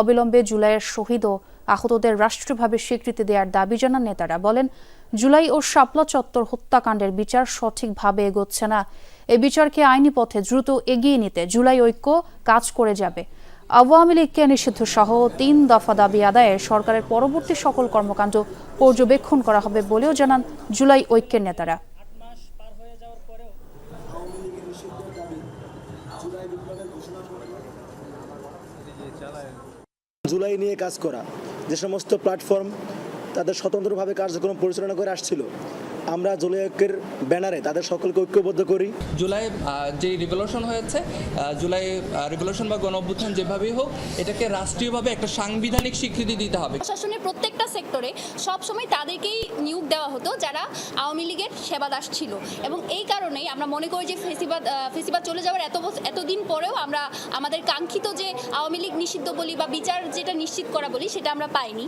অবিলম্বে জুলাইয়ের শহীদ ও আহতদের রাষ্ট্রীয়ভাবে স্বীকৃতি দেওয়ার দাবি জানান নেতারা। বলেন, জুলাই ও শাপলা চত্বর হত্যাকাণ্ডের বিচার সঠিকভাবে এগোচ্ছে না। এ বিচারকে আইনি পথে দ্রুত এগিয়ে নিতে জুলাই ঐক্য কাজ করে যাবে। আওয়ামী লীগকে নিষিদ্ধ সহ তিন দফা দাবি আদায়ে সরকারের পরবর্তী সকল কর্মকাণ্ড পর্যবেক্ষণ করা হবে বলেও জানান জুলাই ঐক্যের নেতারা। নিয়ে কাজ করা। যে সমস্ত প্ল্যাটফর্ম তাদের স্বতন্ত্রভাবে কার্যক্রম পরিচালনা করে আসছিল। আমরা জুলাই ঐক্যের ব্যানারে তাদের সকলকে ঐক্যবদ্ধ করি। জুলাই যে রিভলিউশন হয়েছে জুলাই রিভলিউশন বা গণ অভ্যুত্থান যেভাবেই হোক এটাকে রাষ্ট্রীয়ভাবে একটা সাংবিধানিক স্বীকৃতি দিতে হবে। প্রশাসনের প্রত্যেকটা সেক্টরে সবসময় তাদেরকেই নিয়োগ দেওয়া হতো যারা আওয়ামী লীগের সেবাদাস ছিল। এবং এই কারণেই আমরা মনে করি যে ফেসিবাদ ফেসিবাদ চলে যাওয়ার এত এতদিন পরেও আমরা আমাদের কাঙ্ক্ষিত যে আওয়ামী লীগ নিষিদ্ধ বলি বা বিচার যেটা নিশ্চিত করা বলি সেটা আমরা পাইনি।